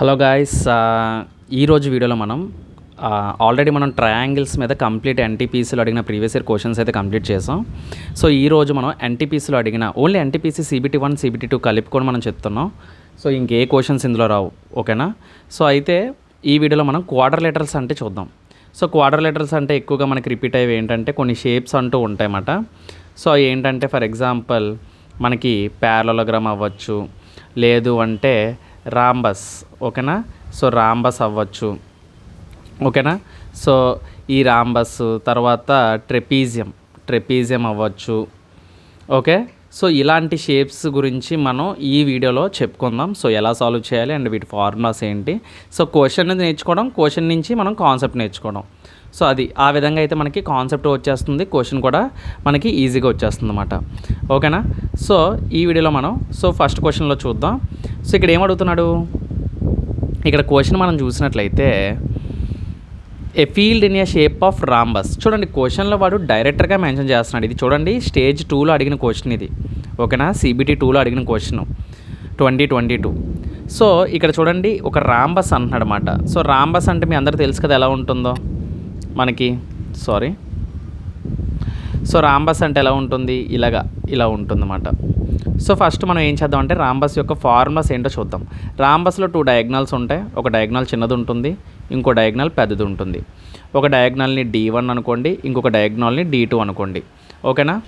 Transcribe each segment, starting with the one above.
Hello guys ఈరోజు వీడియోలో మనం ఆల్రెడీ మనం ట్రయాంగిల్స్ మీద కంప్లీట్ ఎన్టీపీసీలో అడిగిన ప్రీవియస్ ఇయర్ క్వశ్చన్స్ అయితే కంప్లీట్ చేసాం. సో ఈ రోజు మనం ఎన్టీపీసీలో అడిగిన only NTPC CBT one CBT two కలుపుకొని మనం చెప్తున్నాం. సో ఇంకే క్వశ్చన్స్ ఇందులో రావు ఓకేనా? సో అయితే ఈ వీడియోలో మనం క్వార్టర్ లెటర్స్ అంటే చూద్దాం. సో క్వార్టర్ లెటర్స్ అంటే ఎక్కువగా మనకి రిపీట్ అయ్యేవి ఏంటంటే కొన్ని షేప్స్ అంటూ ఉంటాయన్నమాట. సో ఏంటంటే ఫర్ ఎగ్జాంపుల్ మనకి ప్యారలోగ్రామ్ అవ్వచ్చు లేదు అంటే రాంబస్ ఓకేనా? సో రాంబస్ అవ్వచ్చు. ఓకేనా? సో ఈ రాంబస్ తర్వాత ట్రెపీజియం ట్రెపీజియం అవ్వచ్చు. ఓకే? సో ఇలాంటి షేప్స్ గురించి మనం ఈ వీడియోలో చెప్పుకుందాం. సో ఎలా సాల్వ్ చేయాలి అండ్ వీటి ఫార్ములాస్ ఏంటి? సో క్వశ్చన్ నేర్చుకోవడం క్వశ్చన్ నుంచి మనం కాన్సెప్ట్ నేర్చుకోవడం. సో అది ఆ విధంగా అయితే మనకి కాన్సెప్ట్ వచ్చేస్తుంది. క్వశ్చన్ కూడా మనకి ఈజీగా వచ్చేస్తుంది అనమాట ఓకేనా సో ఈ వీడియోలో మనం సో ఫస్ట్ క్వశ్చన్లో చూద్దాం. సో ఇక్కడ ఏమడుగుతున్నాడు ఇక్కడ క్వశ్చన్ మనం చూసినట్లయితే a field in a shape of rhombus చూడండి క్వశ్చన్లో వాడు డైరెక్టర్గా మెన్షన్ చేస్తున్నాడు. ఇది చూడండి స్టేజ్ టూలో అడిగిన క్వశ్చన్ ఇది. ఓకేనా సిబిటీ టూలో అడిగిన question twenty twenty two so ఇక్కడ చూడండి ఒక రాంబస్ అంటున్నాడు అనమాట సో రాంబస్ అంటే మీ అందరూ తెలుసు కదా ఎలా ఉంటుందో? మనకి సారీ సో రాంబస్ అంటే ఎలా ఉంటుంది? ఇలాగా ఇలా ఉంటుందన్నమాట. సో ఫస్ట్ మనం ఏం చేద్దాం అంటే రాంబస్ యొక్క ఫార్ములాస్ ఏంటో చూద్దాం. రాంబస్లో టూ డయాగ్నల్స్ ఉంటాయి. ఒక డయాగ్నల్ చిన్నది ఉంటుంది ఇంకో డయాగ్నల్ పెద్దది ఉంటుంది. ఒక డయాగ్నల్ని డి వన్ అనుకోండి ఇంకొక డయాగ్నల్ని డి టూ అనుకోండి. ఓకేనా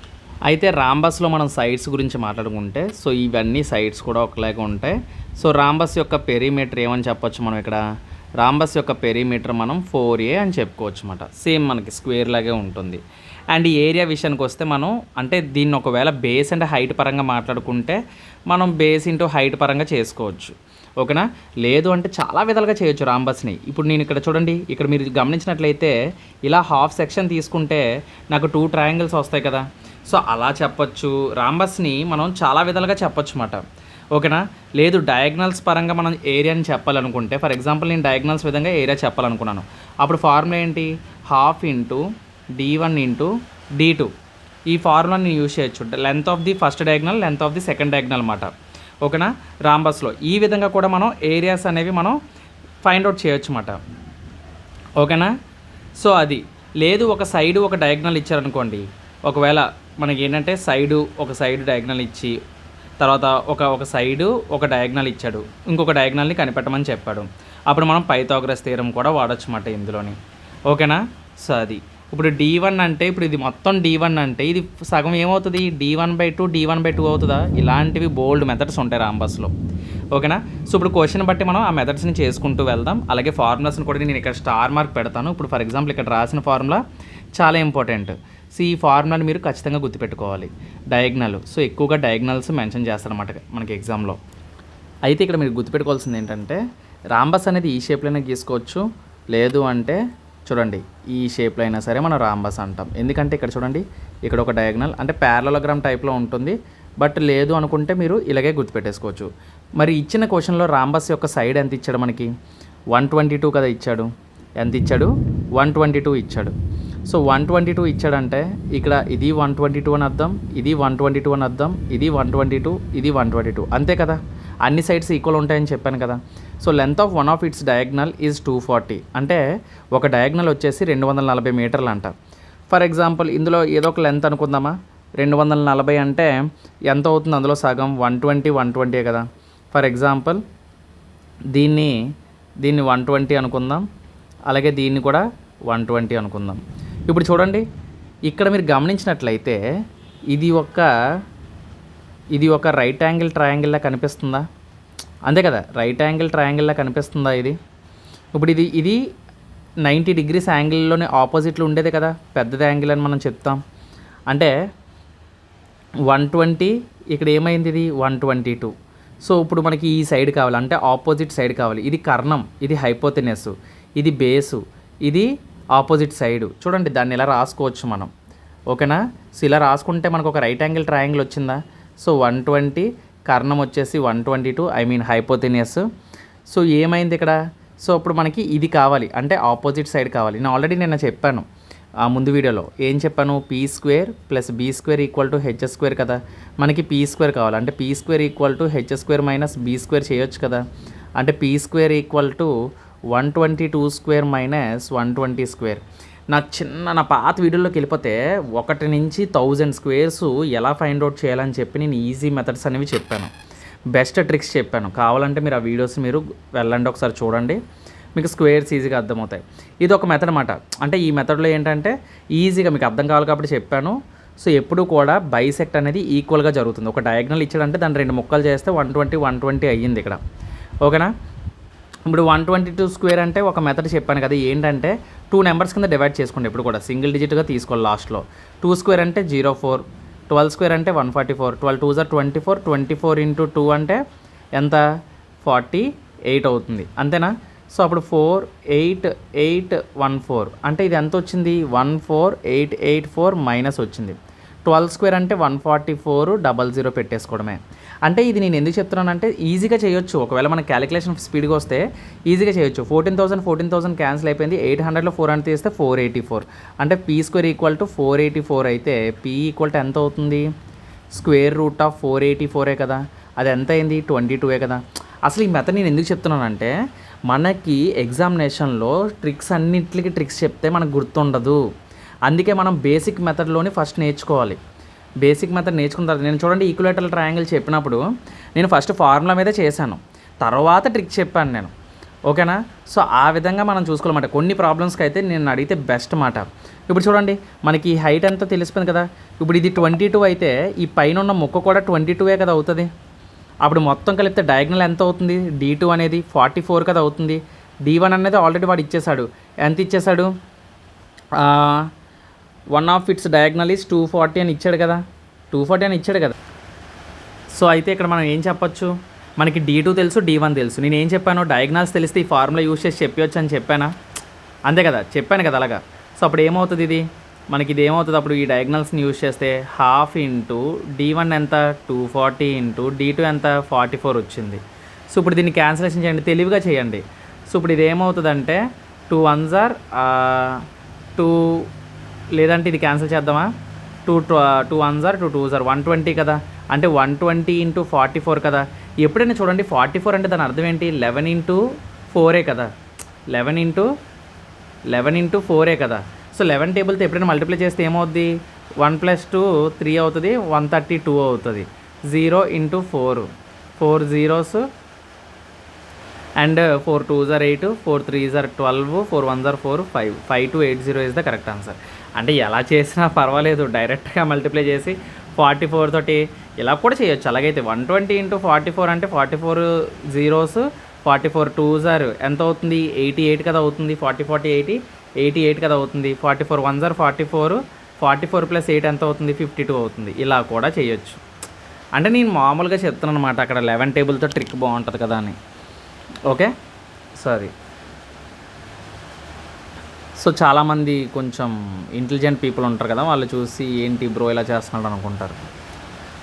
అయితే రాంబస్లో మనం సైడ్స్ గురించి మాట్లాడుకుంటే సో ఇవన్నీ సైడ్స్ కూడా ఒకలాగా ఉంటాయి. సో రాంబస్ యొక్క పెరిమీటర్ ఏమని చెప్పొచ్చు మనం ఇక్కడ? రాంబస్ యొక్క పెరీమీటర్ మనం ఫోర్ ఏ అని చెప్పుకోవచ్చు అనమాట సేమ్ మనకి స్క్వేర్ లాగే ఉంటుంది. అండ్ ఈ ఏరియా విషయానికి వస్తే మనం అంటే దీన్ని ఒకవేళ బేస్ అండ్ హైట్ పరంగా మాట్లాడుకుంటే మనం బేస్ ఇంటూ హైట్ పరంగా చేసుకోవచ్చు. ఓకేనా? లేదు అంటే చాలా విధాలుగా చేయొచ్చు రాంబస్ని. ఇప్పుడు నేను ఇక్కడ చూడండి ఇక్కడ మీరు గమనించినట్లయితే ఇలా హాఫ్ సెక్షన్ తీసుకుంటే నాకు టూ ట్రయాంగిల్స్ వస్తాయి కదా. సో అలా చెప్పొచ్చు. రాంబస్ని మనం చాలా విధాలుగా చెప్పొచ్చు అన్నమాట ఓకేనా? లేదు డయాగ్నల్స్ పరంగా మనం ఏరియాని చెప్పాలనుకుంటే ఫర్ ఎగ్జాంపుల్ నేను డయాగ్నల్స్ విధంగా ఏరియా చెప్పాలనుకున్నాను. అప్పుడు ఫార్ములా ఏంటి? Half into D one into D two ఈ ఫార్ములాని నేను యూజ్ చేయొచ్చు. Length of the first diagonal length of the second diagonal అనమాట ఓకేనా? రాంబస్లో ఈ విధంగా కూడా మనం ఏరియాస్ అనేవి మనం ఫైండ్ అవుట్ చేయొచ్చు అన్నమాట. ఓకేనా? సో అది. లేదు ఒక సైడు ఒక డయాగ్నల్ ఇచ్చారనుకోండి. ఒకవేళ మనకి ఏంటంటే సైడు ఒక సైడ్ డయాగ్నల్ ఇచ్చి తర్వాత ఒక ఒక సైడు ఒక డయాగ్నల్ ఇచ్చాడు. ఇంకొక డయాగ్నల్ని కనిపెట్టమని చెప్పాడు. అప్పుడు మనం పైథాగరస్ తీరం కూడా వాడచ్చు అన్నమాట ఇందులోని. ఓకేనా? సో అది. ఇప్పుడు డి వన్ అంటే ఇప్పుడు ఇది మొత్తం డి వన్ అంటే ఇది సగం ఏమవుతుంది? D one by two D one by two అవుతుందా? ఇలాంటివి బోల్డ్ మెథడ్స్ ఉంటాయి రాంబస్లో. ఓకేనా? సో ఇప్పుడు క్వశ్చన్ బట్టి మనం ఆ మెథడ్స్ని చేసుకుంటూ వెళ్దాం. అలాగే ఫార్ములాస్ని కూడా నేను ఇక్కడ స్టార్ మార్క్ పెడతాను. ఇప్పుడు ఫర్ ఎగ్జాంపుల్ ఇక్కడ రాసిన ఫార్ములా చాలా ఇంపార్టెంట్ సో ఈ ఫార్ములాని మీరు ఖచ్చితంగా గుర్తుపెట్టుకోవాలి. డయాగ్నల్. సో ఎక్కువగా డయాగ్నల్స్ మెన్షన్ చేస్తారన్నమాట మనకి ఎగ్జామ్లో. అయితే ఇక్కడ మీరు గుర్తుపెట్టుకోవాల్సింది ఏంటంటే రాంబస్ అనేది ఈ షేప్లోనే గీసుకోవచ్చు. లేదు అంటే చూడండి ఈ షేప్లో అయినా సరే మనం రాంబస్ అంటాం. ఎందుకంటే ఇక్కడ చూడండి ఇక్కడ ఒక డయాగ్నల్ అంటే ప్యారలోగ్రామ్ టైప్లో ఉంటుంది. బట్ లేదు అనుకుంటే మీరు ఇలాగే గుర్తుపెట్టేసుకోవచ్చు. మరి ఇచ్చిన క్వశ్చన్లో రాంబస్ యొక్క సైడ్ ఎంత ఇచ్చాడు మనకి? వన్ ట్వంటీ టూ కదా ఇచ్చాడు. ఎంత ఇచ్చాడు? వన్ ట్వంటీ టూ ఇచ్చాడు. సో వన్ ట్వంటీ టూ ఇచ్చాడంటే ఇక్కడ ఇది వన్ ట్వంటీ టూ అని అర్థం ఇది వన్ ట్వంటీ టూ అని అర్థం ఇది వన్ ట్వంటీ టూ ఇది వన్ ట్వంటీ టూ. అంతే కదా? అన్ని సైడ్స్ ఈక్వల్ ఉంటాయని చెప్పాను కదా. So length of one of its diagonal is two forty. అంటే ఒక డయాగ్నల్ వచ్చేసి రెండు వందల నలభై మీటర్లు అంట. ఫర్ ఎగ్జాంపుల్ ఇందులో ఏదో ఒక లెంత్ అనుకుందామా? రెండు వందల నలభై అంటే ఎంత అవుతుంది? అందులో సగం వన్ ట్వంటీ వన్ ట్వంటీ కదా? ఫర్ ఎగ్జాంపుల్ దీన్ని దీన్ని వన్ ట్వంటీ అనుకుందాం. అలాగే దీన్ని కూడా వన్ ట్వంటీ అనుకుందాం. ఇప్పుడు చూడండి ఇక్కడ మీరు గమనించినట్లయితే ఇది ఒక ఇది ఒక రైట్ యాంగిల్ ట్రయాంగిల్లా కనిపిస్తుందా? అంతే కదా రైట్ యాంగిల్ ట్రయాంగిల్లా కనిపిస్తుందా ఇది? ఇప్పుడు ఇది ఇది నైంటీ డిగ్రీస్ యాంగిల్లోనే ఆపోజిట్లో ఉండేది కదా పెద్దది యాంగిల్ అని మనం చెప్తాం. అంటే వన్ ట్వంటీ ఇక్కడ ఏమైంది ఇది? వన్ ట్వంటీ టూ సో ఇప్పుడు మనకి ఈ సైడ్ కావాలి అంటే ఆపోజిట్ సైడ్ కావాలి. ఇది కర్ణం ఇది హైపోతినెస్ ఇది బేసు ఇది ఆపోజిట్ సైడ్. చూడండి దాన్ని ఇలా రాసుకోవచ్చు మనం. ఓకేనా? సో ఇలా రాసుకుంటే మనకు ఒక రైట్ యాంగిల్ ట్రయాంగిల్ వచ్చిందా? సో వన్ ట్వంటీ కర్ణం వచ్చేసి one twenty two I mean hypotenuse. So ఏమైంది ఇక్కడ? సో ఇప్పుడు మనకి ఇది కావాలి. అంటే ఆపోజిట్ సైడ్ కావాలి. నేను ఆల్రెడీ నేను చెప్పాను ఆ ముందు వీడియోలో. ఏం చెప్పాను? P square plus B square equal to H square కదా. మనకి పీ స్క్వేర్ కావాలి. అంటే P square equal to H square minus B square చేయొచ్చు కదా. అంటే P square equal to one twenty two square minus one twenty square. నా చిన్న నా పాత వీడియోలోకి వెళ్ళిపోతే ఒకటి నుంచి థౌజండ్ స్క్వేర్స్ ఎలా ఫైండ్ అవుట్ చేయాలని చెప్పి నేను ఈజీ మెథడ్స్ అనేవి చెప్పాను. బెస్ట్ ట్రిక్స్ చెప్పాను. కావాలంటే మీరు ఆ వీడియోస్ మీరు వెళ్ళండి ఒకసారి చూడండి. మీకు స్క్వేర్స్ ఈజీగా అర్థమవుతాయి. ఇది ఒక మెథడ్ అనమాట అంటే ఈ మెథడ్లో ఏంటంటే ఈజీగా మీకు అర్థం కావాలి కాబట్టి చెప్పాను. సో ఎప్పుడు కూడా బైసెక్ట్ అనేది ఈక్వల్గా జరుగుతుంది. ఒక డయాగ్నల్ ఇచ్చాడంటే దాన్ని రెండు ముక్కలు చేస్తే వన్ ట్వంటీ వన్ ట్వంటీ అయ్యింది ఇక్కడ. ఓకేనా? ఇప్పుడు వన్ ట్వంటీ టూ స్క్వేర్ అంటే ఒక మెథడ్ చెప్పాను కదా ఏంటంటే టూ నెంబర్స్ కింద డివైడ్ చేసుకోండి ఎప్పుడు కూడా. సింగిల్ డిజిట్గా తీసుకోవాలి లాస్ట్లో టూ స్క్వేర్ అంటే జీరో ఫోర్ ట్వెల్వ్ స్క్వేర్ అంటే one forty four twelve two jar twenty four twenty four into two అంటే ఎంత? ఫార్టీ ఎయిట్ అవుతుంది. అంతేనా? సో అప్పుడు four eight eight one four అంటే ఇది ఎంత వచ్చింది? One four eight eight four minus వచ్చింది. ట్వెల్వ్ స్క్వేర్ అంటే one forty four double zero పెట్టేసుకోవడమే. అంటే ఇది నేను ఎందుకు చెప్తున్నానంటే ఈజీగా చేయొచ్చు. ఒకవేళ మన క్యాలిక్యులేషన్ స్పీడ్గా వస్తే ఈజీగా చేయొచ్చు. Fourteen thousand fourteen thousand cancel అయిపోయింది. ఎయిట్ హండ్రెడ్లో ఫోర్ హండ్రెడ్ తీస్తే ఫోర్ ఎయిటీ ఫోర్ అంటే P square equal to four eighty four అయితే పీ ఈక్వల్ టు ఎంత అవుతుంది? Square root of four eighty ఫోరే కదా. అది ఎంత అయింది? ట్వంటీ టూవే కదా. అసలు ఈ మెథడ్ నేను ఎందుకు చెప్తున్నానంటే మనకి ఎగ్జామినేషన్లో ట్రిక్స్ అన్నింటికి ట్రిక్స్ చెప్తే మనకు గుర్తుండదు. అందుకే మనం బేసిక్ మెథడ్లోని ఫస్ట్ నేర్చుకోవాలి. బేసిక్ మెథడ్ నేర్చుకున్న తర్వాత నేను చూడండి ఈక్యులేటరల్ ట్రయాంగిల్ చెప్పినప్పుడు నేను ఫస్ట్ ఫార్ములా మీద చేశాను. తర్వాత ట్రిక్ చెప్పాను నేను. ఓకేనా? సో ఆ విధంగా మనం చూసుకోవాలన్నమాట. కొన్ని ప్రాబ్లమ్స్కి అయితే నేను అడిగితే బెస్ట్ మాట. ఇప్పుడు చూడండి మనకి హైట్ ఎంత తెలిసిపోయింది కదా? ఇప్పుడు ఇది ట్వంటీ టూ అయితే ఈ పైన ఉన్న ముక్క కూడా ట్వంటీ టూవే కదా అవుతుంది? అప్పుడు మొత్తం కలిపితే డయాగ్నల్ ఎంత అవుతుంది? డీ టూ అనేది ఫార్టీ ఫోర్ కదా అవుతుంది. డీ వన్ అనేది ఆల్రెడీ వాడు ఇచ్చేశాడు. ఎంత ఇచ్చేశాడు? One of its diagonal is two forty అని ఇచ్చాడు కదా. టూ ఫార్టీ అని ఇచ్చాడు కదా. సో అయితే ఇక్కడ మనం ఏం చెప్పొచ్చు? మనకి డీ టూ తెలుసు డీ వన్ తెలుసు. నేను ఏం చెప్పాను డయాగ్నల్స్ తెలిస్తే ఈ ఫార్ములా యూస్ చేసి చెప్పొచ్చు అని చెప్పానా? అంతే కదా చెప్పాను కదా అలాగా. సో అప్పుడు ఏమవుతుంది ఇది? మనకి ఇది ఏమవుతుంది? అప్పుడు ఈ డయాగ్నల్స్ని యూస్ చేస్తే హాఫ్ ఇంటూ డీ వన్ ఎంత? Two forty into D two ఎంత? ఫార్టీ ఫోర్ వచ్చింది. సో ఇప్పుడు దీన్ని క్యాన్సిలేషన్ చేయండి తెలివిగా చేయండి. సో ఇప్పుడు ఇది ఏమవుతుందంటే టూ వన్ జార్ టూ లేదంటే ఇది క్యాన్సిల్ చేద్దామా? Two two one are two two are one twenty కదా? అంటే one twenty into forty four కదా? ఎప్పుడైనా చూడండి ఫార్టీ ఫోర్ అంటే దాని అర్థం ఏంటి? లెవెన్ ఇంటూ ఫోరే కదా? లెవెన్ ఇంటూ లెవెన్ ఇంటూ ఫోరే కదా? సో లెవెన్ టేబుల్తో ఎప్పుడైనా మల్టిప్లై చేస్తే ఏమవుద్ది? వన్ ప్లస్ టూ త్రీ అవుతుంది వన్ థర్టీ టూ అవుతుంది zero into four four zeros and four two are eight four three are twelve four one are four five five two eight zero is the correct answer అంటే ఎలా చేసినా పర్వాలేదు డైరెక్ట్గా multiply చేసి forty four తోటి ఇలా కూడా చేయొచ్చు. అలాగైతే one twenty into forty four అంటే forty four zeros forty four two are ఎంత అవుతుంది? ఎయిటీ ఎయిట్ కదా అవుతుంది. Forty forty eighty eighty eight కదా అవుతుంది. Forty four one are forty four forty four plus eight ఎంత అవుతుంది? ఫిఫ్టీ టూ అవుతుంది. ఇలా కూడా చేయొచ్చు. అంటే నేను మామూలుగా చెప్తున్నాను అనమాట అక్కడ లెవెన్ టేబుల్తో ట్రిక్ బాగుంటుంది కదా అని. ఓకే? సారీ. సో చాలామంది కొంచెం ఇంటెలిజెంట్ పీపుల్ ఉంటారు కదా వాళ్ళు చూసి ఏంటి బ్రో ఇలా చేస్తున్నాడు అనుకుంటారు.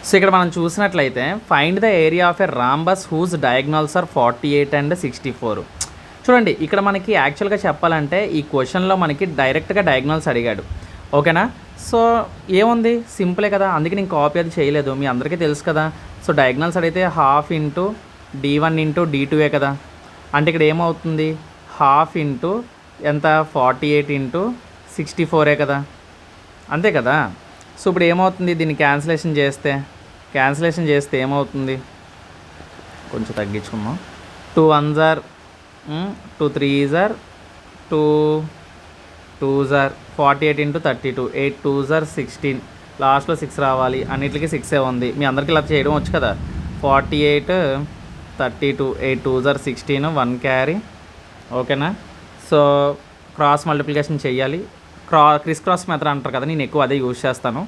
సో ఇక్కడ మనం చూసినట్లయితే find the area of a rhombus whose diagonals are forty eight and sixty four చూడండి ఇక్కడ మనకి యాక్చువల్గా చెప్పాలంటే ఈ క్వశ్చన్లో మనకి డైరెక్ట్గా డయాగ్నల్స్ అడిగాడు. ఓకేనా? సో ఏముంది? సింపులే కదా. అందుకే నేను కాపీ అది చేయలేదు. మీ అందరికీ తెలుసు కదా. సో డయాగ్నల్స్ అడిగితే half into D one into D two A కదా. అంటే ఇక్కడ ఏమవుతుంది? హాఫ్ ఇంటూ ఎంత? ఫార్టీ ఎయిట్ ఇంటూ సిక్స్టీ ఫోరే కదా. అంతే కదా? సో ఇప్పుడు ఏమవుతుంది? దీన్ని క్యాన్సిలేషన్ చేస్తే క్యాన్సిలేషన్ చేస్తే ఏమవుతుంది? కొంచెం తగ్గించుకుందాం. Two one are two three are two two are forty eight into thirty two eight two are sixteen. లాస్ట్లో సిక్స్ రావాలి. అన్నిటికీ సిక్సే ఉంది. మీ అందరికీ ఇలా చేయడం వచ్చు కదా? Forty eight thirty two eight two are sixteen one carry. ఓకేనా? సో క్రాస్ మల్టిప్లికేషన్ చేయాలి. క్రా క్రిస్ క్రాస్ మెథడ్ అంటారు కదా నేను ఎక్కువ అదే యూజ్ చేస్తాను.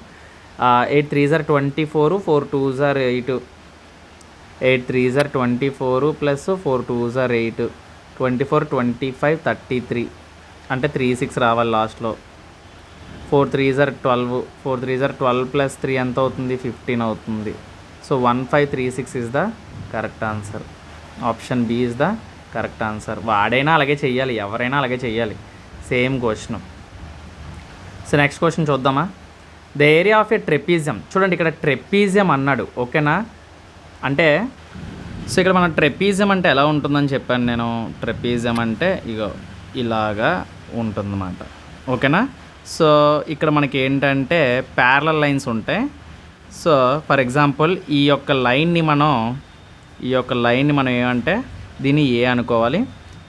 Eight three are twenty four four two are eight eight three are twenty four plus four two are eight twenty four twenty five thirty three అంటే three six రావాలి లాస్ట్లో four three are twelve four three are twelve plus three ఎంత అవుతుంది? Fifteen అవుతుంది. So one five three six is the correct answer option B is the correct answer. వాడైనా అలాగే చెయ్యాలి ఎవరైనా అలాగే చెయ్యాలి. Same question. So next question చూద్దామా? The area of a trapezium. చూడండి ఇక్కడ ట్రెపీజియం అన్నాడు ఓకేనా? అంటే సో ఇక్కడ మన ట్రెపీజియం అంటే ఎలా ఉంటుందని చెప్పాను నేను. ట్రెపీజియం అంటే ఇగో ఇలాగా ఉంటుందన్నమాట. ఓకేనా? సో ఇక్కడ మనకి ఏంటంటే ప్యారలల్ లైన్స్ ఉంటాయి. సో ఫర్ ఎగ్జాంపుల్ ఈ యొక్క లైన్ని మనం ఈ యొక్క లైన్ని మనం ఏమంటే దీన్ని ఏ అనుకోవాలి?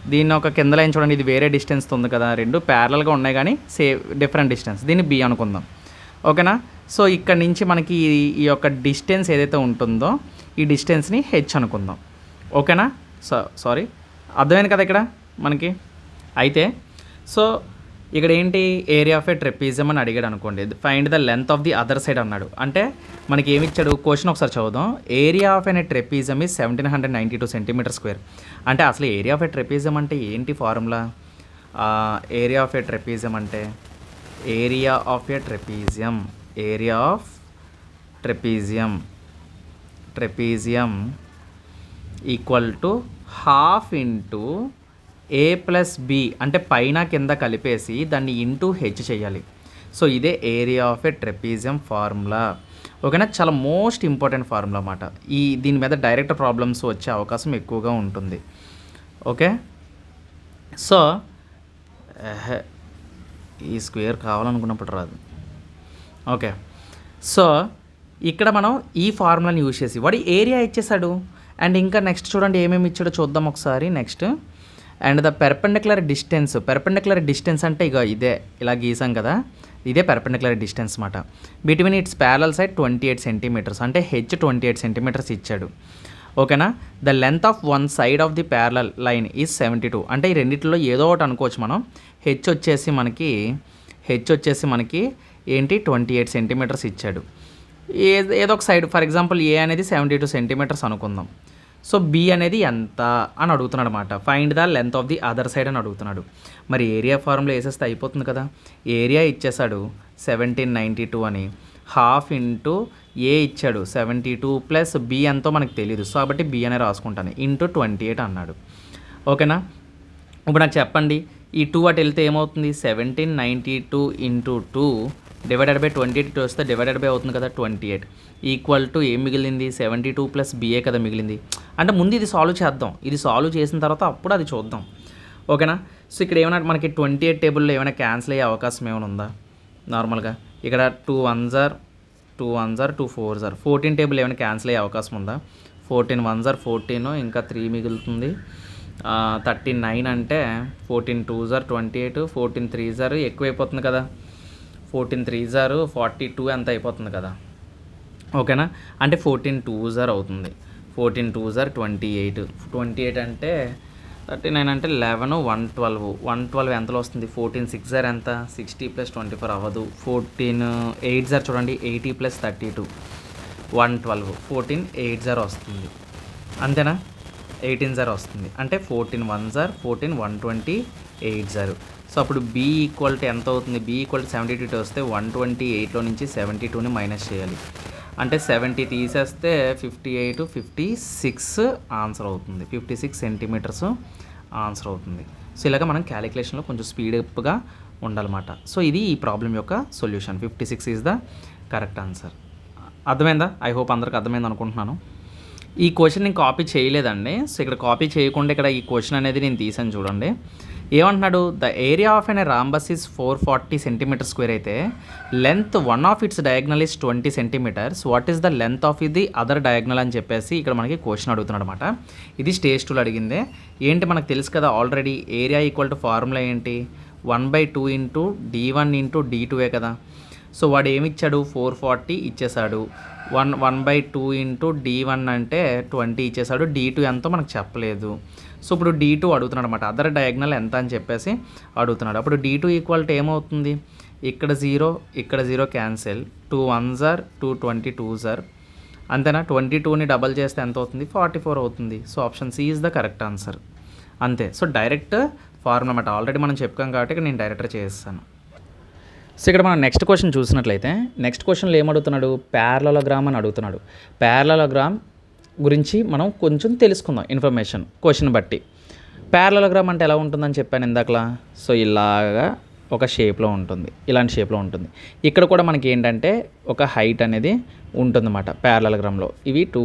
దీన్ని ఒక కింద లైన్ చూడండి ఇది వేరే డిస్టెన్స్ ఉంది కదా రెండు ప్యారలల్గా ఉన్నాయి కానీ సే డిఫరెంట్ డిస్టెన్స్ దీన్ని బి అనుకుందాం. ఓకేనా? సో ఇక్కడ నుంచి మనకి ఈ- ఈ యొక్క డిస్టెన్స్ ఏదైతే ఉంటుందో ఈ డిస్టెన్స్ని హెచ్ అనుకుందాం. ఓకేనా? సో సారీ అర్థమైంది కదా ఇక్కడ మనకి? అయితే సో ఇక్కడ ఏంటి ఏరియా ఆఫ్ ఏ ట్రెపిజం అని అడిగాడు అనుకోండి find the length of the other side అన్నాడు. అంటే మనకి ఏమి ఇచ్చాడు క్వశ్చన్ ఒకసారి చదువుదాం. ఏరియా ఆఫ్ ఎన్ ట్రెపిజం ఈ seventeen hundred ninety two centimetre square అంటే అసలు ఏరియా ఆఫ్ ఏ ట్రెపిజం అంటే ఏంటి formula area of a trapezium అంటే area of a trapezium area of trapezium trapezium equal to half into A plus B అంటే పైన కింద కలిపేసి దాన్ని ఇంటూ హెచ్ చేయాలి. సో ఇదే area of a trapezium formula ఓకేనా? చాలా మోస్ట్ ఇంపార్టెంట్ ఫార్ములా అన్నమాట. ఈ దీని మీద డైరెక్ట్ ప్రాబ్లమ్స్ వచ్చే అవకాశం ఎక్కువగా ఉంటుంది. ఓకే? సో eh, ఈ స్క్వేర్ కావాలనుకున్నప్పుడు రాదు. ఓకే? సో ఇక్కడ మనం ఈ ఫార్ములాని యూజ్ చేసి వాడు ఏరియా ఇచ్చేసాడు. అండ్ ఇంకా నెక్స్ట్ చూడండి ఏమేమి ఇచ్చాడో చూద్దాం ఒకసారి. Next and the perpendicular distance perpendicular distance అంటే ఇక ఇదే ఇలా గీసాం కదా ఇదే పెర్పెండిక్యులర్ డిస్టెన్స్ అనమాట between its parallel side twenty eight centimetres అంటే హెచ్ ట్వంటీ ఎయిట్ సెంటీమీటర్స్ ఇచ్చాడు. ఓకేనా the length of one side of the parallel line is seventy two అంటే ఈ రెండిట్లో ఏదో ఒకటి అనుకోవచ్చు మనం. హెచ్ వచ్చేసి మనకి హెచ్ వచ్చేసి మనకి ఏంటి? ట్వంటీ ఎయిట్ సెంటీమీటర్స్ ఇచ్చాడు. ఏ ఏదో ఒక సైడ్ ఫర్ ఎగ్జాంపుల్ ఏ అనేది సెవెంటీ టూ సెంటీమీటర్స్ అనుకుందాం. సో బి అనేది ఎంత అని అడుగుతున్నాడు అనమాట find the length of the other side అని అడుగుతున్నాడు. మరి ఏరియా ఫార్ములా వేసేస్తే అయిపోతుంది కదా. ఏరియా ఇచ్చేసాడు సెవెంటీన్ నైంటీ టూ అని. హాఫ్ ఇంటూ ఏ ఇచ్చాడు సెవెంటీ టూ ప్లస్ బి ఎంతో మనకు తెలియదు సో కాబట్టి బి అనే రాసుకుంటాను. ఇంటూ ట్వంటీ ఎయిట్ అన్నాడు ఓకేనా ఇప్పుడు నాకు చెప్పండి. ఈ టూ అటు వెళ్తే ఏమవుతుంది? Seventeen ninety two into two divided by twenty eight వస్తే డివైడెడ్ బై అవుతుంది కదా ట్వంటీ ఎయిట్ ఈక్వల్ టు ఏం మిగిలింది? సెవెంటీ టూ ప్లస్ బిఏ కదా మిగిలింది. అంటే ముందు ఇది సాల్వ్ చేద్దాం. ఇది సాల్వ్ చేసిన తర్వాత అప్పుడు అది చూద్దాం. ఓకేనా? సో ఇక్కడ ఏమైనా మనకి ట్వంటీ ఎయిట్ టేబుల్లో ఏమైనా క్యాన్సిల్ అయ్యే అవకాశం ఏమైనా ఉందా? నార్మల్గా ఇక్కడ two one are two one are two four are fourteen table ఏమైనా క్యాన్సిల్ అయ్యే అవకాశం ఉందా? ఫోర్టీన్ వన్ జార్ ఫోర్టీన్ ఇంకా త్రీ మిగులుతుంది. థర్టీ నైన్ అంటే fourteen two are twenty eight fourteen three are ఎక్కువైపోతుంది కదా. Fourteen three are forty two ఎంత అయిపోతుంది కదా. ఓకేనా? అంటే ఫోర్టీన్ టూ జార్ అవుతుంది. Fourteen two are twenty eight. Twenty eight అంటే థర్టీ నైన్ అంటే eleven one twelve. One twelve ఎంతలో వస్తుంది? ఫోర్టీన్ సిక్స్ జార్ ఎంత? సిక్స్టీ ప్లస్ ట్వంటీ ఫోర్ అవ్వదు. ఫోర్టీన్ ఎయిట్ జార్ చూడండి eighty plus thirty two. One twelve. Fourteen eight are వస్తుంది. అంతేనా? Eighteen jar వస్తుంది. అంటే fourteen one are fourteen one twenty eight are. So అప్పుడు బీ ఈక్వల్ టు ఎంత అవుతుంది? B equal to seventy two వస్తే one twenty ఎయిట్లో నుంచి సెవెంటీ టూని మైనస్ చేయాలి. అంటే సెవెంటీ తీసేస్తే fifty eight fifty six answer అవుతుంది. ఫిఫ్టీ సిక్స్ సెంటీమీటర్స్ ఆన్సర్ అవుతుంది. సో ఇలాగ మనం క్యాలిక్యులేషన్లో కొంచెం స్పీడప్గా ఉండాలన్నమాట. సో ఇది ఈ ప్రాబ్లం యొక్క solution fifty six is the correct answer అర్థమైందా? ఐ హోప్ అందరికి అర్థమైంది అనుకుంటున్నాను. ఈ క్వశ్చన్ నేను కాపీ చేయలేదండి. సో ఇక్కడ కాపీ చేయకుండా ఇక్కడ ఈ క్వశ్చన్ అనేది నేను తీసాను చూడండి. ఏమంటున్నాడు? The area of an rhombus is four forty centimetre square అయితే length one of its diagonal is twenty centimetres what is the length of ఇది అదర్ డయాగ్నల్ అని చెప్పేసి ఇక్కడ మనకి క్వశ్చన్ అడుగుతున్నాడు అనమాట ఇది స్టేజ్ టూలో అడిగిందే. ఏంటి మనకు తెలుసు కదా already area equal to formula ఏంటి? One by two into D one into D టూవే కదా. సో వాడు ఏమి ఇచ్చాడు? ఫోర్ ఫార్టీ ఇచ్చేసాడు. One one by two into D one అంటే ట్వంటీ ఇచ్చేసాడు. డి టూ ఎంతో మనకు చెప్పలేదు. సో ఇప్పుడు డి టూ అడుగుతున్నాడు అనమాట అదర్ డయాగ్నల్ ఎంత అని చెప్పేసి అడుగుతున్నాడు. అప్పుడు డి టూ ఈక్వల్ టు ఏమవుతుంది? ఇక్కడ జీరో ఇక్కడ zero cancel. Two one are two twenty two are. అంతేనా? ట్వంటీ టూని డబల్ చేస్తే ఎంత అవుతుంది? ఫార్టీ ఫోర్ అవుతుంది. So option C is the correct answer. అంతే. సో డైరెక్ట్ ఫార్ములా అనమాట ఆల్రెడీ మనం చెప్పాం కాబట్టి నేను డైరెక్ట్ చేస్తాను సో ఇక్కడ మనం నెక్స్ట్ క్వశ్చన్ చూసినట్లయితే నెక్స్ట్ క్వశ్చన్లో ఏమడుగుతున్నాడు? ప్యారలలోగ్రామ్ అని అడుగుతున్నాడు. ప్యారలలోగ్రామ్ గురించి మనం కొంచెం తెలుసుకుందాం ఇన్ఫర్మేషన్ క్వశ్చన్ బట్టి. ప్యారలలోగ్రామ్ అంటే ఎలా ఉంటుందని చెప్పాను ఇందాకలా? సో ఇలాగా ఒక షేప్లో ఉంటుంది. ఇలాంటి షేప్లో ఉంటుంది. ఇక్కడ కూడా మనకి ఏంటంటే ఒక హైట్ అనేది ఉంటుందన్నమాట ప్యారలగ్రామ్లో ఇవి టూ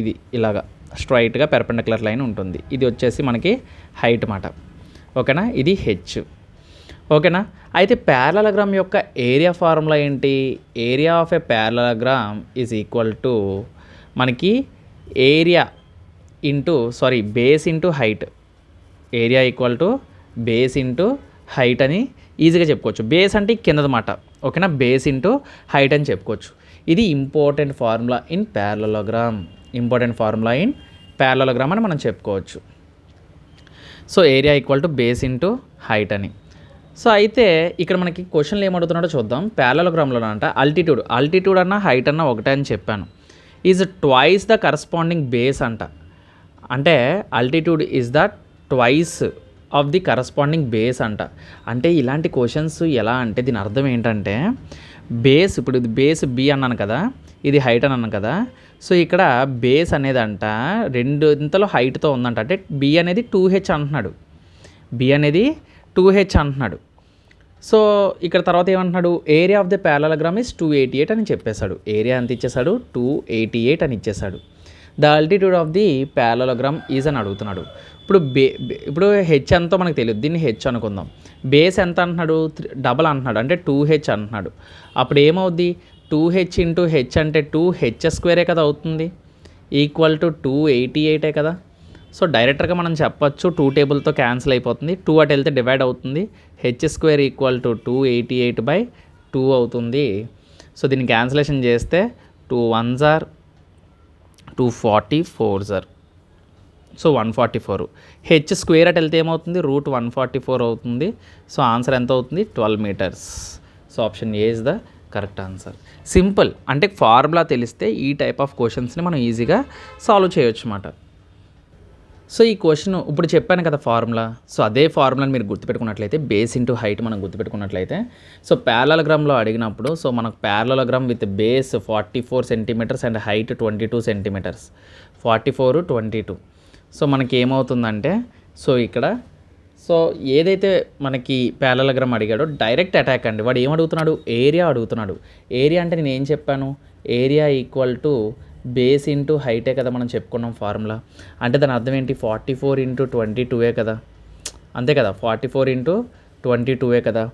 ఇది ఇలాగా స్ట్రైట్గా పెర్పెండిక్యులర్ లైన్ ఉంటుంది. ఇది వచ్చేసి మనకి హైట్ మాట ఓకేనా ఇది హెచ్ ఓకేనా? అయితే ప్యారలగ్రామ్ యొక్క ఏరియా ఫార్ములా ఏంటి? Area of a parallelogram is equal to మనకి area into sorry base into height area equal to base into height అని ఈజీగా చెప్పుకోవచ్చు. బేస్ అంటే కిందదమాట. ఓకేనా? బేస్ ఇంటూ హైట్ అని చెప్పుకోవచ్చు. ఇది important formula in parallelogram important formula in parallelogram అని మనం చెప్పుకోవచ్చు. So area equal to base into height అని. సో అయితే ఇక్కడ మనకి క్వశ్చన్లు ఏమడుగుతున్నాడో చూద్దాం. ప్యాలలోగ్రామ్లో అంట అల్టిట్యూడ్ అల్టిట్యూడ్ అన్న హైట్ అన్న ఒకటే అని చెప్పాను. Is twice the corresponding base అంట. అంటే altitude is the twice of the corresponding base అంట. అంటే ఇలాంటి క్వశ్చన్స్ ఎలా అంటే దీని అర్థం ఏంటంటే బేస్ ఇప్పుడు ఇది బేస్ బి అన్నాను కదా ఇది హైట్ అని అన్నాను కదా సో ఇక్కడ బేస్ అనేది అంట రెండు ఇంతలో హైట్తో ఉందంట. అంటే బి అనేది టూ హెచ్ అంటున్నాడు. బి అనేది టూ హెచ్ అంటున్నాడు. సో ఇక్కడ తర్వాత ఏమంటున్నాడు? Area of the parallelogram is two eighty eight అని చెప్పేశాడు. ఏరియా ఎంత ఇచ్చేశాడు? టూ ఎయిటీ ఎయిట్ అని ఇచ్చేశాడు. The altitude of the parallelogram is అని అడుగుతున్నాడు. ఇప్పుడు బే బే- ఇప్పుడు హెచ్ ఎంతో మనకు తెలియదు. దీన్ని హెచ్ అనుకుందాం. బేస్ ఎంత అంటున్నాడు? డబల్ అంటున్నాడు. అంటే టూ హెచ్ అంటున్నాడు. అప్పుడు ఏమవుద్ది? టూ హెచ్ ఇంటూ హెచ్ అంటే టూ హెచ్ స్క్వేరే కదా అవుతుంది? ఈక్వల్ టు టూ ఎయిటీ ఎయిటే కదా? సో డైరెక్ట్గా మనం చెప్పొచ్చు టూ టేబుల్తో క్యాన్సిల్ అయిపోతుంది. టూ అటు వెళ్తే డివైడ్ అవుతుంది. H square equal to two eighty eight by two అవుతుంది. సో దీన్ని క్యాన్సిలేషన్ చేస్తే two one are two forty four are. So one forty four. H square అటు వెళ్తే ఏమవుతుంది? రూట్ వన్ ఫార్టీ ఫోర్ అవుతుంది. సో ఆన్సర్ ఎంత అవుతుంది? Twelve meters. So option A is the correct answer. Simple. అంటే formula తెలిస్తే ఈ టైప్ ఆఫ్ క్వశ్చన్స్ని మనం ఈజీగా సాల్వ్ చేయొచ్చు అన్నమాట. సో ఈ క్వశ్చన్ ఇప్పుడు చెప్పాను కదా ఫార్ములా. సో అదే ఫార్ములాని మీరు గుర్తుపెట్టుకున్నట్లయితే బేస్ ఇంటూ హైట్ మనం గుర్తుపెట్టుకున్నట్లయితే సో ప్యారలగ్రామ్లో అడిగినప్పుడు సో మనకు parallelogram with base forty four centimetres and height twenty two centimetres. Forty four twenty two. So మనకి ఏమవుతుందంటే సో ఇక్కడ సో ఏదైతే మనకి ప్యారలగ్రామ్ అడిగాడో డైరెక్ట్ అటాక్ అండి. వాడు ఏం అడుగుతున్నాడు ఏరియా అడుగుతున్నాడు. ఏరియా అంటే నేను ఏం చెప్పాను? Area equal to base into హైటే కదా మనం చెప్పుకున్నాం ఫార్ములా. అంటే దాని అర్థం ఏంటి? ఫార్టీ ఫోర్ ఇంటూ ట్వంటీ టూవే కదా. అంతే కదా? ఫార్టీ ఫోర్ ఇంటూ ట్వంటీ టూవే కదా.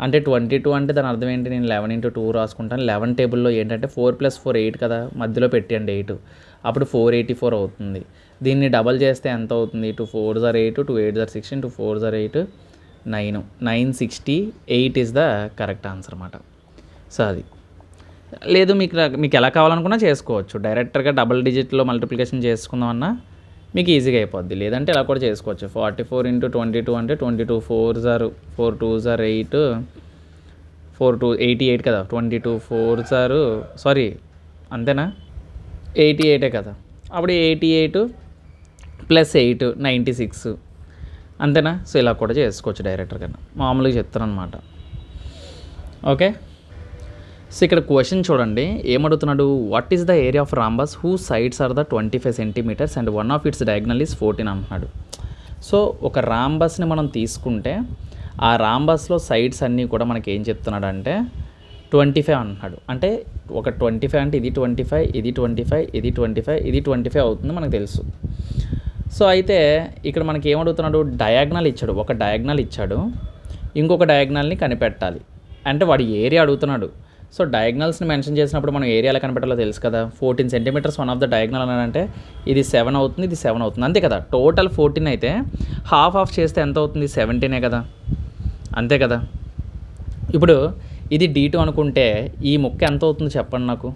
అంటే ట్వంటీ టూ అంటే దాని అర్థం ఏంటి? నేను లెవెన్ ఇంటూ టూ రాసుకుంటాను. లెవెన్ టేబుల్లో ఏంటంటే ఫోర్ ప్లస్ ఫోర్ ఎయిట్ కదా. మధ్యలో పెట్టండి ఎయిట్. అప్పుడు ఫోర్ ఎయిటీ ఫోర్ అవుతుంది. దీన్ని డబల్ చేస్తే ఎంత అవుతుంది? టూ ఫోర్ జార్ ఎయిట్ టూ ఎయిట్ జార్ sixteen two four jar eight nine. Nine sixty eight is the correct answer అన్నమాట. సో అది. లేదు మీకు మీకు ఎలా కావాలనుకున్నా చేసుకోవచ్చు. డైరెక్ట్గా డబుల్ డిజిట్లో మల్టిప్లికేషన్ చేసుకుందామన్నా మీకు ఈజీగా అయిపోద్ది. లేదంటే ఇలా కూడా చేసుకోవచ్చు. Forty four into twenty two అంటే ట్వంటీ టూ ఫోర్ జార్ four two jar eight four two eighty eight కదా. ట్వంటీ టూ ఫోర్ జారు సారీ అంతేనా? ఎయిటీ ఎయిటే కదా. అప్పుడు eighty eight plus eight ninety six అంతేనా? సో ఇలా కూడా చేసుకోవచ్చు డైరెక్ట్గా మామూలుగా చెప్తాను అనమాట ఓకే సో ఇక్కడ క్వశ్చన్ చూడండి. ఏమడుగుతున్నాడు? What is the area of rhombus who sides are the twenty five centimeters and one of its diagonal is fourteen అంటున్నాడు సో ఒక రాంబస్ని మనం తీసుకుంటే ఆ రాంబస్లో సైడ్స్ అన్నీ కూడా మనకి ఏం చెప్తున్నాడు అంటే ట్వంటీ ఫైవ్ అంటున్నాడు అంటే ఒక ట్వంటీ ఫైవ్ అంటే ఇది ట్వంటీ ఫైవ్ ఇది ట్వంటీ ఫైవ్ ఇది ట్వంటీ ఫైవ్ ఇది ట్వంటీ ఫైవ్ అవుతుంది మనకు తెలుసు. సో అయితే ఇక్కడ మనకి ఏమడుగుతున్నాడు డయాగ్నల్ ఇచ్చాడు. ఒక డయాగ్నల్ ఇచ్చాడు. ఇంకొక డయాగ్నల్ని కనిపెట్టాలి. అంటే వాడు ఏరియా అడుగుతున్నాడు. సో డయాగ్నల్స్ని మెన్షన్ చేసినప్పుడు మనం ఏరియాలో కనిపెట్టాలో తెలుసు కదా. Fourteen centimeters one of the diagonal అంటే ఇది సెవెన్ అవుతుంది ఇది సెవెన్ అవుతుంది. అంతే కదా. టోటల్ ఫోర్టీన్ అయితే హాఫ్ ఆఫ్ చేస్తే ఎంత అవుతుంది? సెవెంటీనే కదా. అంతే కదా. ఇప్పుడు ఇది డీ టూ అనుకుంటే ఈ ముక్క ఎంత అవుతుంది చెప్పండి నాకు?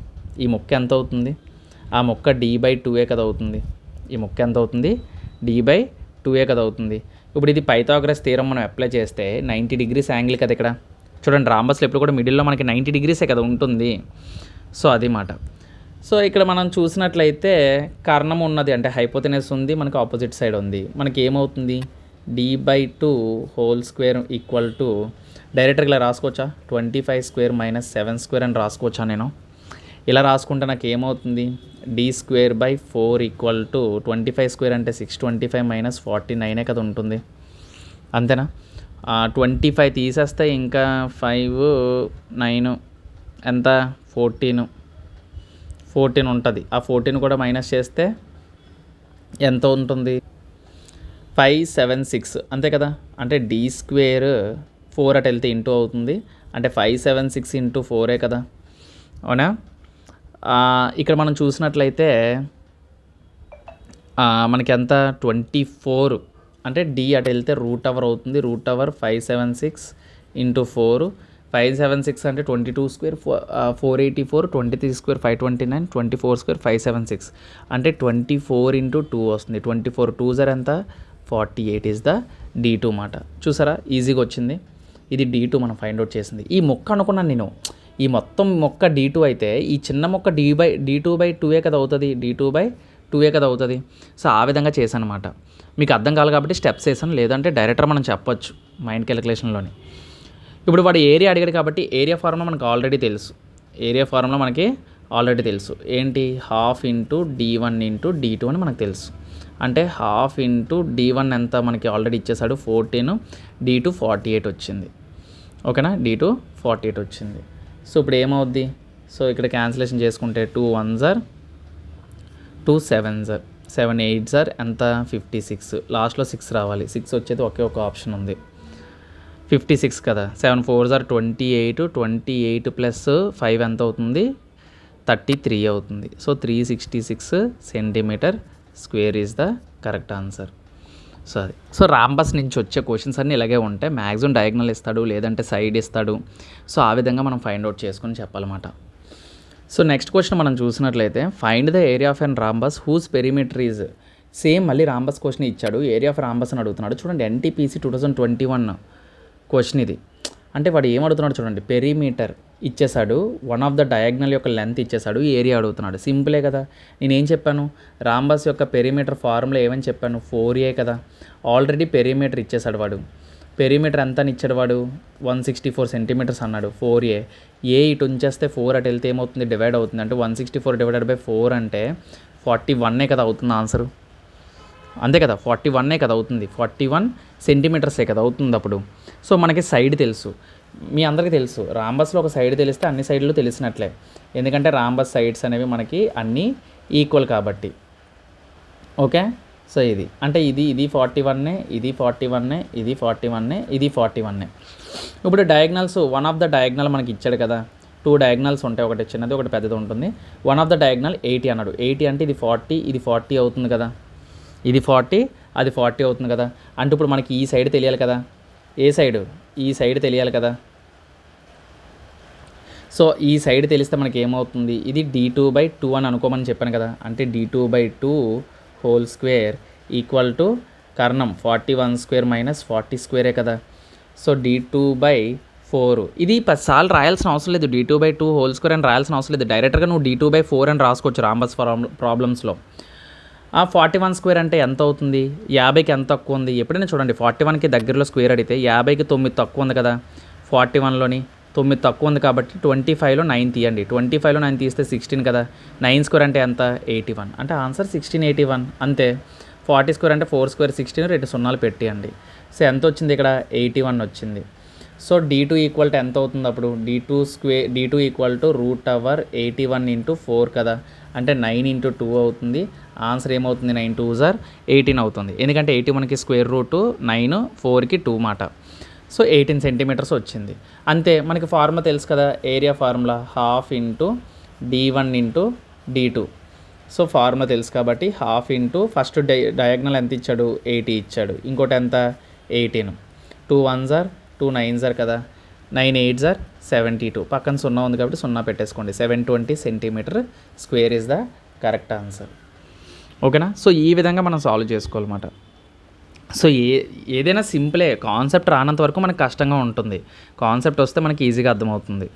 ఈ ముక్క ఎంత అవుతుంది? ఆ ముక్క డీ బై టూఏ కదా అవుతుంది? ఈ ముక్క ఎంత అవుతుంది? డి బై టూఏ కదా అవుతుంది. ఇప్పుడు ఇది పైథాగరస్ తీరం మనం అప్లై చేస్తే నైంటీ డిగ్రీస్ యాంగిల్ కదా ఇక్కడ. చూడండి రాంబస్లో ఎప్పుడు కూడా మిడిల్లో మనకి నైంటీ డిగ్రీసే కదా ఉంటుంది. సో అది మాట. సో ఇక్కడ మనం చూసినట్లయితే కర్ణం ఉన్నది అంటే హైపోతెనస్ ఉంది మనకి ఆపోజిట్ సైడ్ ఉంది. మనకి ఏమవుతుంది? D by two whole square equal to డైరెక్ట్గా ఇలా రాసుకోవచ్చా? Twenty five square minus seven square అని రాసుకోవచ్చా నేను? ఇలా రాసుకుంటే నాకు ఏమవుతుంది? D square by four equal to twenty five square అంటే six twenty five minus forty నైనే కదా ఉంటుంది. అంతేనా? ట్వంటీ ఫైవ్ తీసేస్తే ఇంకా ఫైవ్ నైన్ ఎంత? ఫోర్టీన్ ఫోర్టీన్ ఉంటుంది. ఆ ఫోర్టీన్ కూడా మైనస్ చేస్తే ఎంత ఉంటుంది? ఫైవ్ సెవెన్ సిక్స్ అంతే కదా? అంటే డీ స్క్వేర్ ఫోర్ అటు వెళ్తే ఇంటూ అవుతుంది. అంటే ఫైవ్ సెవెన్ సిక్స్ ఇంటూ ఫోరే కదా? అవునా? ఇక్కడ మనం చూసినట్లయితే మనకి ఎంత? ట్వంటీ ఫోర్ అంటే డి అటు వెళ్తే రూట్ అవర్ అవుతుంది. Root over five seven six into four five seven six అంటే twenty two square four eighty four twenty three square five twenty nine twenty four square five seven six అంటే twenty four into two వస్తుంది. Twenty four two జర్ ఎంత? Forty eight is the D two మాట. చూసారా? ఈజీగా వచ్చింది. ఇది D two మనం ఫైండ్ అవుట్ చేసింది. ఈ మొక్క అనుకున్నాను నేను ఈ మొత్తం మొక్క డీ టూ అయితే ఈ చిన్న మొక్క D by D two by two A కదా అవుతుంది? D two by two A కదా అవుతుంది. సో ఆ విధంగా చేశాను అనమాట మీకు అర్థం కాదు కాబట్టి స్టెప్స్ వేసాను లేదంటే డైరెక్టర్ మనం చెప్పొచ్చు మైండ్ క్యాలిక్యులేషన్లోని. ఇప్పుడు వాడు ఏరియా అడిగాడు కాబట్టి ఏరియా ఫార్ములా మనకు ఆల్రెడీ తెలుసు. ఏరియా ఫార్ములా మనకి ఆల్రెడీ తెలుసు. ఏంటి? Half into D one into D two అని మనకు తెలుసు. అంటే హాఫ్ ఇంటూ డి వన్ ఎంత మనకి ఆల్రెడీ ఇచ్చేసాడు fourteen. D two forty eight వచ్చింది. ఓకేనా? డి టూ ఫార్టీ ఎయిట్ వచ్చింది. సో ఇప్పుడు ఏమవుద్ది? సో ఇక్కడ క్యాన్సిలేషన్ చేసుకుంటే two one jar two seven సార్ సెవెన్ ఎయిట్ సార్ ఎంత ఫిఫ్టీ సిక్స్. లాస్ట్లో సిక్స్ రావాలి. సిక్స్ వచ్చేది ఒకే ఒక ఆప్షన్ ఉంది. ఫిఫ్టీ సిక్స్ కదా. Seven four sir twenty eight twenty eight plus five ఎంత అవుతుంది? థర్టీ త్రీ అవుతుంది. So three sixty six centimeter square is the correct answer. So అది. సో రాంబస్ నుంచి వచ్చే క్వశ్చన్స్ అన్నీ ఇలాగే ఉంటాయి. మ్యాక్సిమం డయాగ్నల్ ఇస్తాడు లేదంటే సైడ్ ఇస్తాడు. సో ఆ విధంగా మనం ఫైండ్ అవుట్ చేసుకొని చెప్పాలన్నమాట. సో నెక్స్ట్ క్వశ్చన్ మనం చూసినట్లయితే find the area of and rhombus whose perimeter is same మళ్ళీ రాంబస్ క్వశ్చన్ ఇచ్చాడు. ఏరియా ఆఫ్ రాంబస్ అని అడుగుతున్నాడు. చూడండి NTPC two thousand twenty one question ఇది. అంటే వాడు ఏం అడుగుతున్నాడు చూడండి పెరిమీటర్ ఇచ్చేసాడు వన్ ఆఫ్ ద డయాగ్నల్ యొక్క లెంత్ ఇచ్చేసాడు ఏరియా అడుగుతున్నాడు. సింపులే కదా. నేనేం చెప్పాను? రాంబస్ యొక్క పెరిమీటర్ ఫార్ములా ఏమని చెప్పాను? ఫోర్ ఏ కదా. ఆల్రెడీ పెరిమీటర్ ఇచ్చేసాడు వాడు. పెరిమీటర్ ఎంత అని ఇచ్చాడు వాడు? వన్ సిక్స్టీ ఫోర్ సెంటీమీటర్స్ అన్నాడు. Four A. ఏ ఇటు ఉంచేస్తే ఫోర్ అటు వెళ్తే ఏమవుతుంది? డివైడ్ అవుతుంది. అంటే one sixty four divided by four అంటే ఫార్టీ వన్నే కదా అవుతుంది ఆన్సర్ అంతే కదా? ఫార్టీ వన్నే కదా అవుతుంది. ఫార్టీ వన్ సెంటీమీటర్సే కదా అవుతుంది అప్పుడు. సో మనకి సైడ్ తెలుసు. మీ అందరికీ తెలుసు. రాంబస్లో ఒక సైడ్ తెలిస్తే అన్ని సైడ్లు తెలిసినట్లే. ఎందుకంటే రాంబస్ సైడ్స్ అనేవి మనకి అన్నీ ఈక్వల్ కాబట్టి. ఓకే సో ఇది. అంటే ఇది ఇది ఫార్టీ వన్నే ఇది ఫార్టీ వన్నే ఇది ఫార్టీ వన్నే ఇది ఫార్టీ వన్నే. ఇప్పుడు diagonals one of the diagonal మనకి ఇచ్చాడు కదా. టూ డయాగ్నల్స్ ఉంటాయి. ఒకటి చిన్నది ఒకటి పెద్దది ఉంటుంది. One of the diagonal eighty అన్నాడు. ఎయిటీ అంటే ఇది ఫార్టీ ఇది ఫార్టీ అవుతుంది కదా. ఇది ఫార్టీ అది ఫార్టీ అవుతుంది కదా. అంటే ఇప్పుడు మనకి ఈ సైడ్ తెలియాలి కదా. ఏ సైడ్? ఈ సైడ్ తెలియాలి కదా. సో ఈ సైడ్ తెలిస్తే మనకి ఏమవుతుంది? ఇది డీ టూ బై టూ అని అనుకోమని చెప్పాను కదా. అంటే D two by two whole square equal to Karanam forty one square minus forty స్క్వేరే కదా? So D two by four ఇది పదిసార్లు రాయాల్సిన అవసరం లేదు. D two by two whole square అని రాయాల్సిన అవసరం లేదు. డైరెక్ట్గా నువ్వు డి టూ బై ఫోర్ అని రాసుకోవచ్చు రాంబస్ ప్రాబ్లమ్స్లో ఆ ఫార్టీ వన్ స్క్వేర్ అంటే ఎంత అవుతుంది? యాభైకి ఎంత తక్కువ ఉంది? ఎప్పుడైనా చూడండి ఫార్టీ వన్కి దగ్గరలో స్క్వేర్ అడిగితే యాభైకి తొమ్మిది తక్కువ ఉంది కదా? ఫార్టీ వన్లోని తొమ్మిది తక్కువ ఉంది కాబట్టి ట్వంటీ ఫైవ్లో నైన్ తీయండి. ట్వంటీ ఫైవ్లో నైన్ తీస్తే సిక్స్టీన్ కదా. నైన్ స్క్వేర్ అంటే ఎంత? Eighty one. అంటే ఆన్సర్ సిక్స్టీన్ ఎయిటీ వన్. అంతే. ఫార్టీ స్క్వేర్ అంటే ఫోర్ స్క్వేర్ సిక్స్టీన్ రెండు సున్నాలు పెట్టేయండి. సో ఎంత వచ్చింది ఇక్కడ? ఎయిటీ వన్ వచ్చింది. So D two equal to ఎంత అవుతుంది అప్పుడు? D two square D two equal to root over eighty one into four కదా. అంటే నైన్ ఇంటూ టూ అవుతుంది. ఆన్సర్ ఏమవుతుంది? నైన్ టూ జార్ ఎయిటీన్ అవుతుంది. ఎందుకంటే ఎయిటీ వన్కి స్క్వేర్ రూట్ నైన్ ఫోర్కి టూ మాట. సో ఎయిటీన్ సెంటీమీటర్స్ వచ్చింది. అంతే మనకి ఫార్ములా తెలుసు కదా area formula half into D one into D two. So formula తెలుసు కాబట్టి హాఫ్ ఇంటూ ఫస్ట్ డై డయాగ్నల్ ఎంత ఇచ్చాడు? ఎయిటీ ఇచ్చాడు. ఇంకోటి ఎంత? Eighteen. Two one jar two nine జార్ కదా. నైన్ ఎయిట్ జార్ సెవెంటీ టూ. పక్కన సున్నా ఉంది కాబట్టి సున్నా పెట్టేసుకోండి. Seven twenty centimeter square is the correct answer. ఓకేనా? సో ఈ విధంగా మనం సాల్వ్ చేసుకోవాలన్నమాట. సో ఏ ఏదైనా సింపులే కాన్సెప్ట్ రానంత వరకు మనకు కష్టంగా ఉంటుంది. కాన్సెప్ట్ వస్తే మనకి ఈజీగా అర్థమవుతుంది.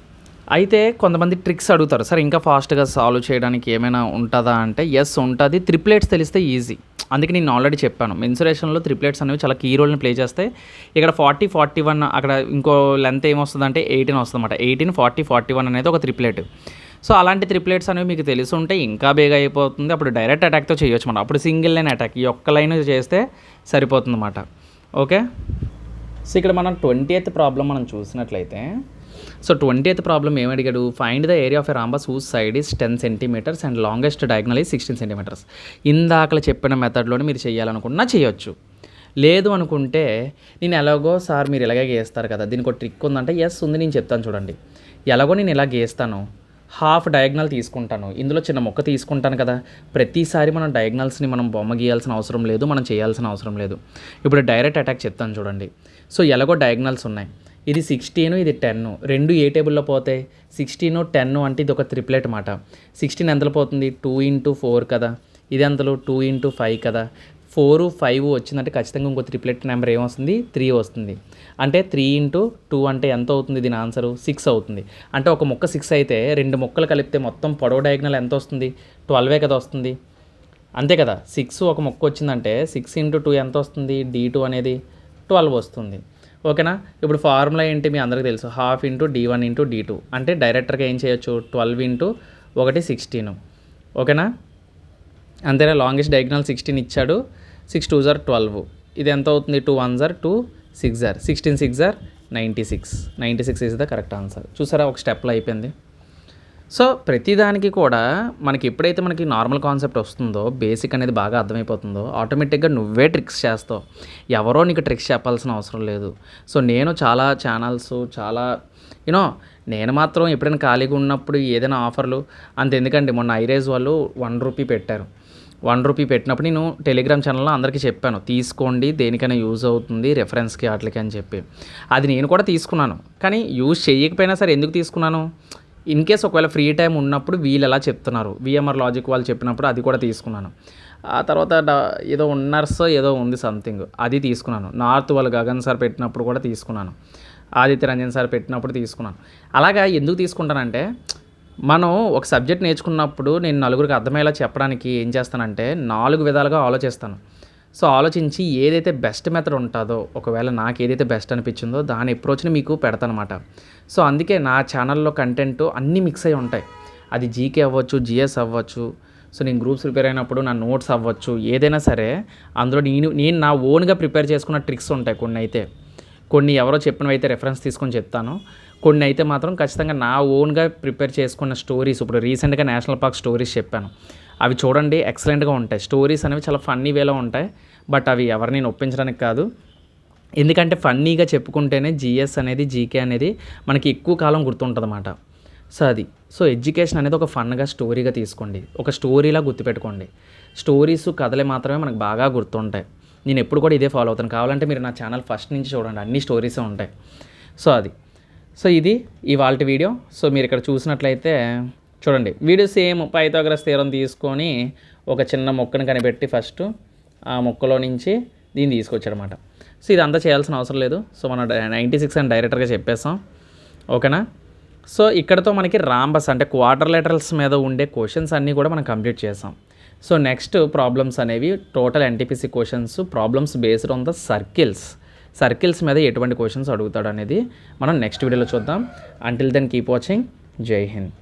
అయితే కొంతమంది ట్రిక్స్ అడుగుతారు సార్ ఇంకా ఫాస్ట్గా సాల్వ్ చేయడానికి ఏమైనా ఉంటుందా? అంటే ఎస్ ఉంటుంది. త్రిప్లెట్స్ తెలిస్తే ఈజీ. అందుకే నేను ఆల్రెడీ చెప్పాను మెన్సురేషన్లో త్రిప్లెట్స్ అనేవి చాలా కీ రోల్ని ప్లే చేస్తాయి ఇక్కడ ఫార్టీ ఫార్టీ వన్ అక్కడ ఇంకో లెంత్ ఏమొస్తుందంటే ఎయిటీన్ వస్తుంది అనమాట ఎయిటీన్ ఫార్టీ ఫార్టీ వన్ అనేది ఒక త్రిప్లెట్ సో అలాంటి త్రిప్లెట్స్ అనేవి మీకు తెలిసి ఉంటే ఇంకా బేగా అయిపోతుంది. అప్పుడు డైరెక్ట్ అటాక్తో చేయొచ్చు మనం అప్పుడు సింగిల్ లైన్ అటాక్ ఈ ఒక్క లైన్ చేస్తే సరిపోతుంది అన్నమాట ఓకే? సో ఇక్కడ మనం ట్వంటీ ఎయిత్ ప్రాబ్లం మనం చూసినట్లయితే సో ట్వంటీ ఎయిత్ ప్రాబ్లం ఏమి అడిగాడు? Find the area of a rhombus whose side is ten centimeters and longest diagonal is sixteen centimeters ఇందాకలు చెప్పిన మెథడ్లోనే మీరు చేయాలనుకున్నా చేయొచ్చు. లేదు అనుకుంటే నేను ఎలాగో సార్ మీరు ఇలాగే గీస్తారు కదా దీనికి ఒక ట్రిక్ ఉందంటే ఎస్ ఉంది నేను చెప్తాను చూడండి. ఎలాగో నేను ఇలా గీస్తాను. హాఫ్ డయాగ్నల్ తీసుకుంటాను. ఇందులో చిన్న మొక్క తీసుకుంటాను కదా. ప్రతిసారి మనం డయాగ్నల్స్ని మనం బొమ్మ గీయాల్సిన అవసరం లేదు మనం చేయాల్సిన అవసరం లేదు. ఇప్పుడు డైరెక్ట్ అటాక్ చెప్తాను చూడండి. సో ఎలాగో డయాగ్నల్స్ ఉన్నాయి. ఇది సిక్స్టీను ఇది టెన్ రెండు ఏ టేబుల్లో పోతాయి సిక్స్టీన్ టెన్ అంటే ఇది ఒక త్రిప్లెట్ మాట. సిక్స్టీన్ ఎంతలో పోతుంది? టూ ఇంటూ ఫోర్ కదా. ఇది ఎంతలో? టూ ఇంటూ ఫైవ్ కదా. ఫోర్ ఫైవ్ వచ్చిందంటే ఖచ్చితంగా ఇంకో త్రిప్లెట్ నెంబర్ ఏమొస్తుంది? త్రీ వస్తుంది. అంటే త్రీ ఇంటూ టూ అంటే ఎంత అవుతుంది దీని ఆన్సరు? సిక్స్ అవుతుంది. అంటే ఒక ముక్క సిక్స్ అయితే రెండు ముక్కలు కలిపితే మొత్తం పొడవు డయాగ్నల్ ఎంత వస్తుంది? ట్వెల్వే కదా వస్తుంది. అంతే కదా. సిక్స్ ఒక మొక్క వచ్చిందంటే సిక్స్ ఇంటూ టూ ఎంత వస్తుంది? డి టూ అనేది ట్వెల్వ్ వస్తుంది. ఓకేనా? ఇప్పుడు ఫార్ములా ఏంటి మీ అందరికీ తెలుసు. Half into D one into D two. అంటే డైరెక్టర్గా ఏం చేయొచ్చు? ట్వెల్వ్ ఇంటూ ఒకటి సిక్స్టీన్. ఓకేనా? అంతేనా? లాంగెస్ట్ డయాగ్నల్ సిక్స్టీన్ ఇచ్చాడు. సిక్స్ టూ జార్ ట్వెల్వ్. ఇది ఎంత అవుతుంది? Two one jar two six జార్. Sixteen six jar ninety six. Ninety six is the correct answer. చూసారా? ఒక స్టెప్లో అయిపోయింది. సో ప్రతిదానికి కూడా మనకి ఎప్పుడైతే మనకి నార్మల్ కాన్సెప్ట్ వస్తుందో బేసిక్ అనేది బాగా అర్థమైపోతుందో ఆటోమేటిక్గా నువ్వే ట్రిక్స్ చేస్తావు. ఎవరో నీకు ట్రిక్స్ చెప్పాల్సిన అవసరం లేదు. సో నేను చాలా ఛానల్స్ చాలా యూనో నేను మాత్రం ఎప్పుడైనా ఖాళీగా ఉన్నప్పుడు ఏదైనా ఆఫర్లు అంత ఎందుకండి మొన్న ఐరేజ్ వాళ్ళు వన్ రూపీ పెట్టారు. వన్ రూపీ పెట్టినప్పుడు నేను టెలిగ్రామ్ ఛానల్లో అందరికీ చెప్పాను తీసుకోండి దేనికైనా యూజ్ అవుతుంది రెఫరెన్స్కి వాటికి అని చెప్పి. అది నేను కూడా తీసుకున్నాను. కానీ యూజ్ చేయకపోయినా సరే ఎందుకు తీసుకున్నాను? ఇన్ కేస్ ఒకవేళ ఫ్రీ టైం ఉన్నప్పుడు వీళ్ళు ఎలా చెప్తున్నారు? విఎంఆర్ లాజిక్ వాళ్ళు చెప్పినప్పుడు అది కూడా తీసుకున్నాను. ఆ తర్వాత ఏదో ఉన్నర్స్ ఏదో ఉంది సంథింగ్ అది తీసుకున్నాను. నార్త్ వాళ్ళు గగన్ సార్ పెట్టినప్పుడు కూడా తీసుకున్నాను. ఆదిత్య రంజన్ సార్ పెట్టినప్పుడు తీసుకున్నాను. అలాగా ఎందుకు తీసుకుంటానంటే మనం ఒక సబ్జెక్ట్ నేర్చుకున్నప్పుడు నేను నలుగురికి అర్థమయ్యేలా చెప్పడానికి ఏం చేస్తానంటే నాలుగు విధాలుగా ఆలోచిస్తాను. సో ఆలోచించి ఏదైతే బెస్ట్ మెథడ్ ఉంటుందో ఒకవేళ నాకు ఏదైతే బెస్ట్ అనిపించిందో దాని అప్రోచ్ని మీకు పెడతానమాట. సో అందుకే నా ఛానల్లో కంటెంట్ అన్నీ మిక్స్ అయి ఉంటాయి. అది జీకే అవ్వచ్చు జిఎస్ అవ్వచ్చు. సో నేను గ్రూప్స్ ప్రిపేర్ అయినప్పుడు నా నోట్స్ అవ్వచ్చు. ఏదైనా సరే అందులో నేను నేను నా ఓన్గా ప్రిపేర్ చేసుకున్న ట్రిక్స్ ఉంటాయి కొన్ని అయితే కొన్ని ఎవరో చెప్పినవి అయితే రెఫరెన్స్ తీసుకొని చెప్తాను. కొన్ని అయితే మాత్రం ఖచ్చితంగా నా ఓన్గా ప్రిపేర్ చేసుకున్న స్టోరీస్ ఇప్పుడు రీసెంట్గా నేషనల్ పార్క్ స్టోరీస్ చెప్పాను. అవి చూడండి ఎక్సలెంట్గా ఉంటాయి. స్టోరీస్ అనేవి చాలా ఫన్నీ వేలో ఉంటాయి బట్ అవి ఎవరిని ఒప్పించడానికి కాదు. ఎందుకంటే ఫన్నీగా చెప్పుకుంటేనే జిఎస్ అనేది జీకే అనేది మనకి ఎక్కువ కాలం గుర్తుంటుందన్నమాట. సో అది. సో ఎడ్యుకేషన్ అనేది ఒక ఫన్గా స్టోరీగా తీసుకోండి. ఒక స్టోరీలా గుర్తుపెట్టుకోండి. స్టోరీస్ కథలే మాత్రమే మనకు బాగా గుర్తుంటాయి. నేను ఎప్పుడు కూడా ఇదే ఫాలో అవుతాను. కావాలంటే మీరు నా ఛానల్ ఫస్ట్ నుంచి చూడండి. అన్ని స్టోరీసే ఉంటాయి. సో అది. సో ఇది ఇవాళ వీడియో. సో మీరు ఇక్కడ చూసినట్లయితే చూడండి. వీడియో సేమ్ పైథాగరస్ తీరం తీసుకొని ఒక చిన్న మొక్కను కనిపెట్టి ఫస్ట్ ఆ మొక్కలో నుంచి దీన్ని తీసుకొచ్చాడనమాట సో ఇదంతా చేయాల్సిన అవసరం లేదు. సో మన నైంటీ సిక్స్ అని డైరెక్టర్గా చెప్పేసాం ఓకేనా? సో ఇక్కడతో మనకి రాంబస్ అంటే క్వార్టర్ లెటర్స్ మీద ఉండే క్వశ్చన్స్ అన్నీ కూడా మనం కంప్లీట్ చేసాం సో నెక్స్ట్ ప్రాబ్లమ్స్ అనేవి total NTPC questions problems based on the circles. Circles మీద ఎటువంటి క్వశ్చన్స్ అడుగుతాడు అనేది మనం నెక్స్ట్ వీడియోలో చూద్దాం. అంటిల్ దెన్ కీప్ వాచింగ్ జై హింద్